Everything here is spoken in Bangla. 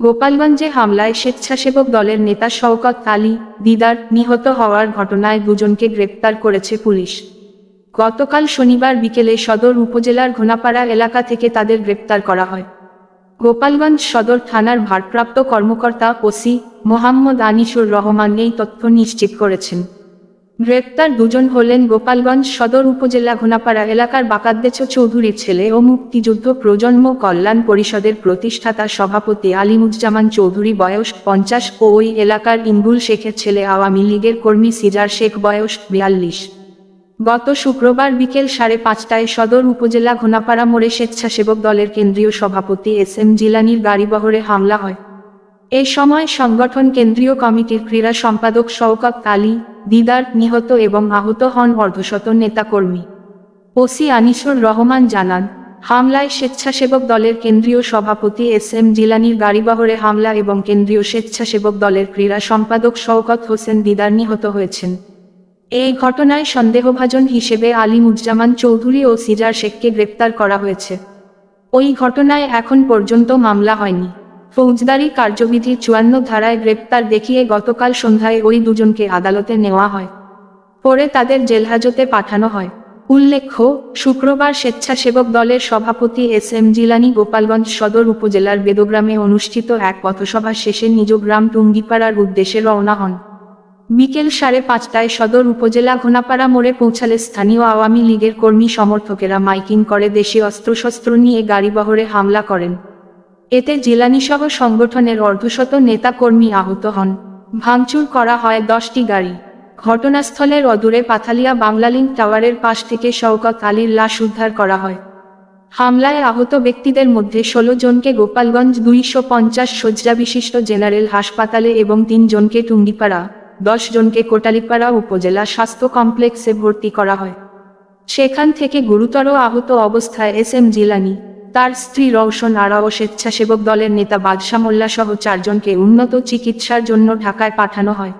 গোপালগঞ্জে হামলায় স্বেচ্ছাসেবক দলের নেতা শওকত আলী, দিদার নিহত হওয়ার ঘটনায় দুজনকে গ্রেপ্তার করেছে পুলিশ। গতকাল শনিবার বিকেলে সদর উপজেলার ঘোনাপাড়া এলাকা থেকে তাদের গ্রেপ্তার করা হয়। গোপালগঞ্জ সদর থানার ভারপ্রাপ্ত কর্মকর্তা ওসি মোহাম্মদ আনিসুর রহমান এই তথ্য নিশ্চিত করেছেন। গ্রেপ্তার দুজন হলেন গোপালগঞ্জ সদর উপজেলা ঘোনাপাড়া এলাকার বাকাদ্দেচ চৌধুরীর ছেলে ও মুক্তিযুদ্ধ প্রজন্ম কল্যাণ পরিষদের প্রতিষ্ঠাতা সভাপতি আলিমুজ্জামান চৌধুরী বয়স পঞ্চাশ ও ওই এলাকার ইন্দুল শেখের ছেলে আওয়ামী লীগের কর্মী সিজার শেখ বয়স বিয়াল্লিশ। গত শুক্রবার বিকেল সাড়ে পাঁচটায় সদর উপজেলা ঘোনাপাড়া মোড়ে স্বেচ্ছাসেবক দলের কেন্দ্রীয় সভাপতি এস এম জিলানির গাড়িবহরে হামলা হয়। এ সময় সংগঠন কেন্দ্রীয় কমিটির ক্রীড়া সম্পাদক শওকত আলী, দিদার নিহত এবং আহত হন অর্ধশত নেতাকর্মী। ওসি আনিসুর রহমান জানান, হামলায় স্বেচ্ছাসেবক দলের কেন্দ্রীয় সভাপতি এস এম জিলানির গাড়িবহরে হামলা এবং কেন্দ্রীয় স্বেচ্ছাসেবক দলের ক্রীড়া সম্পাদক শওকত হোসেন দিদার নিহত হয়েছেন। এই ঘটনায় সন্দেহভাজন হিসেবে আলিমুজ্জামান চৌধুরী ও সিজার শেখকে গ্রেপ্তার করা হয়েছে। ওই ঘটনায় এখন পর্যন্ত মামলা হয়নি। ফৌজদারি কার্যবিধি চুয়ান্ন ধারায় গ্রেপ্তার দেখিয়ে গতকাল সন্ধ্যায় ওই দুজনকে আদালতে নেওয়া হয়। পরে তাদের জেলহাজতে পাঠানো হয়। উল্লেখ্য, শুক্রবার স্বেচ্ছাসেবক দলের সভাপতি এস এম জিলানি গোপালগঞ্জ সদর উপজেলার বেদগ্রামে অনুষ্ঠিত এক পথসভা শেষে নিজ গ্রাম টুঙ্গিপাড়ার উদ্দেশ্যে রওনা হন। বিকেল সাড়ে পাঁচটায় সদর উপজেলা ঘোনাপাড়া মোড়ে পৌঁছালে স্থানীয় আওয়ামী লীগের কর্মী সমর্থকেরা মাইকিং করে দেশি অস্ত্রশস্ত্র নিয়ে গাড়িবহরে হামলা করেন। এতে জিলানিসহ সংগঠনের অর্ধশত নেতাকর্মী আহত হন। ভাঙচুর করা হয় দশটি গাড়ি। ঘটনাস্থলের অদূরে পাথালিয়া বাংলালিংক টাওয়ারের পাশ থেকে শওকত আলীর লাশ উদ্ধার করা হয়। হামলায় আহত ব্যক্তিদের মধ্যে ষোলো জনকে গোপালগঞ্জ দুইশো পঞ্চাশ শয্যা বিশিষ্ট জেনারেল হাসপাতালে এবং তিন জনকে টুঙ্গিপাড়া, দশ জনকে কোটালীপাড়া উপজেলা স্বাস্থ্য কমপ্লেক্সে ভর্তি করা হয়। সেখান থেকে গুরুতর আহত অবস্থায় এস এম জিলানি তার স্ত্রী রওশন আরা ও স্বেচ্ছাসেবক দলের নেতা বাদশা মোল্লা সহ চারজনকে উন্নত চিকিৎসার জন্য ঢাকায় পাঠানো হয়।